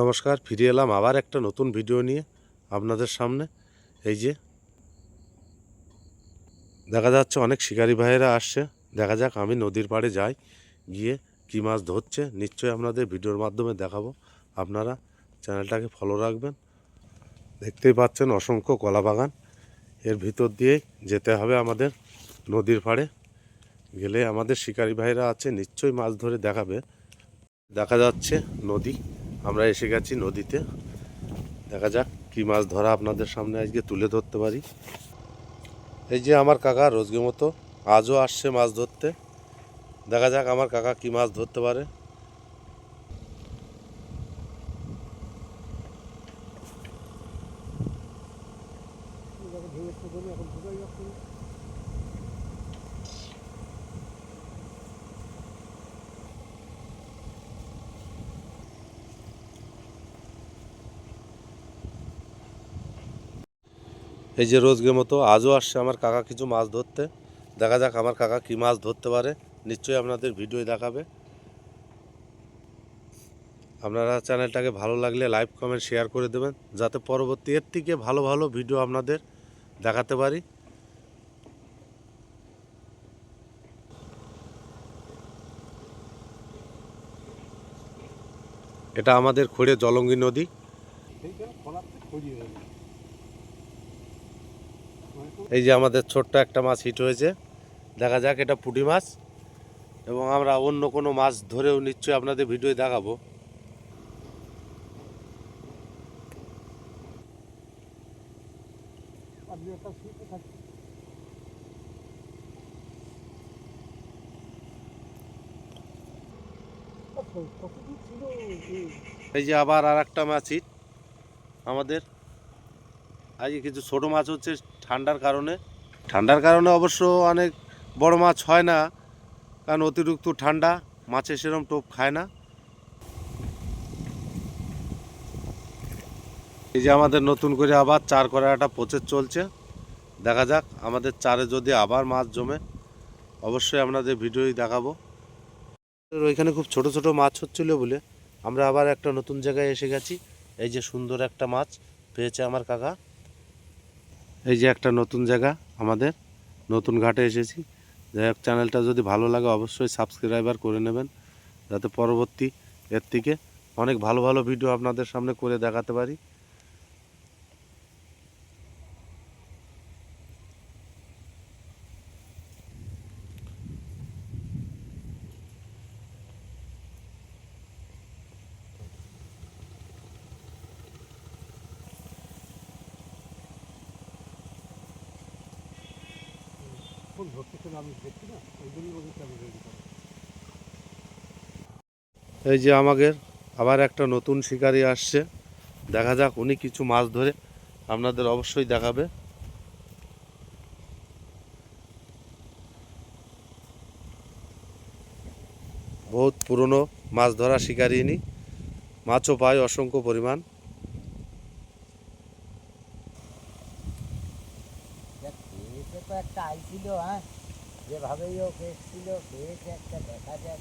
নমস্কার, ফিরে এলাম আবার একটা নতুন ভিডিও নিয়ে আপনাদের সামনে। এই যে, দেখা যাচ্ছে অনেক শিকারী ভাইয়েরা আসছে। দেখা যাক, আমি নদীর পাড়ে যাই, গিয়ে কী মাছ ধরছে। নিশ্চয়ই আপনাদের ভিডিওর মাধ্যমে দেখাবো। আপনারা চ্যানেলটাকে ফলো রাখবেন। দেখতেই পাচ্ছেন অসংখ্য কলা বাগান। এর ভিতর দিয়েই যেতে হবে আমাদের নদীর পাড়ে। গেলে আমাদের শিকারি ভাইরা আছে, নিশ্চয়ই মাছ ধরে দেখাবে। দেখা যাচ্ছে নদী। আমরা এসে গেছি নদীতে। দেখা যাক কি মাছ ধরা আপনাদের সামনে আজকে তুলে ধরতে পারি। এই যে আমার কাকা রোজগে মতো, আজও আসছে মাছ ধরতে। দেখা যাক আমার কাকা কি মাছ ধরতে পারে। এই যে রোজগের মতো আজও আসছে আমার কাকা কিছু মাছ ধরতে। দেখা যাক আমার কাকা কি মাছ ধরতে পারে। নিশ্চয়ই আপনাদের ভিডিও দেখাবে। আপনারা চ্যানেলটাকে ভালো লাগলে লাইক কমেন্ট শেয়ার করে দেবেন, যাতে পরবর্তী এর থেকে ভালো ভালো ভিডিও আপনাদের দেখাতে পারি। এটা আমাদের খড়ে জলঙ্গি নদী। এই যে আমাদের ছোট্ট একটা মাছ হিট হয়েছে। দেখা যাক এটা পুঁটি মাছ এবং আমরা অন্য কোনো মাছ ধরেও নিশ্চয়ই আপনাদের ভিডিও দেখাবো। এই যে আবার আর একটা মাছ হিট আমাদের। আজকে কিছু ছোট মাছ হচ্ছে ঠান্ডার কারণে। ঠান্ডার কারণে অবশ্য অনেক বড় মাছ হয় না, কারণ অতিরিক্ত ঠান্ডা, মাছে সেরকম টোপ খায় না। এই যে আমাদের নতুন করে আবার চার করা একটা প্রচেস চলছে। দেখা যাক, আমাদের চারে যদি আবার মাছ জমে, অবশ্যই আপনাদের ভিডিওই দেখাবো। ওইখানে খুব ছোট ছোট মাছ হচ্ছিল বলে আমরা আবার একটা নতুন জায়গায় এসে গেছি। এই যে সুন্দর একটা মাছ পেয়েছে আমার কাকা। এই যে একটা নতুন জায়গা আমাদের, নতুন ঘাটে এসেছি। যাই হোক, চ্যানেলটা যদি ভালো লাগে অবশ্যই সাবস্ক্রাইবার করে নেবেন, যাতে পরবর্তী এর থেকে অনেক ভালো ভালো ভিডিও আপনাদের সামনে করে দেখাতে পারি। ফুল ধরতেছে না আমি দেখছি না, ওই জন্যই ওদেরকে আমি রেডি করি এই যে আমাদের আবার একটা নতুন শিকারি আসছে, দেখা যাক উনি কিছু মাছ ধরে আপনাদের অবশ্যই দেখাবে। বহুত পুরনো মাছ ধরা শিকারি ইনি, মাছও পায় অসংখ্য পরিমাণ। দেখ, তো একটা আইছিল হ্যাঁ? যেভাবেই হোক এসছিল পেয়েছে একটা দেখা যাক।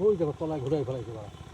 ওই দেখো তলায় ঘুরাই ফেলাইছে বাবা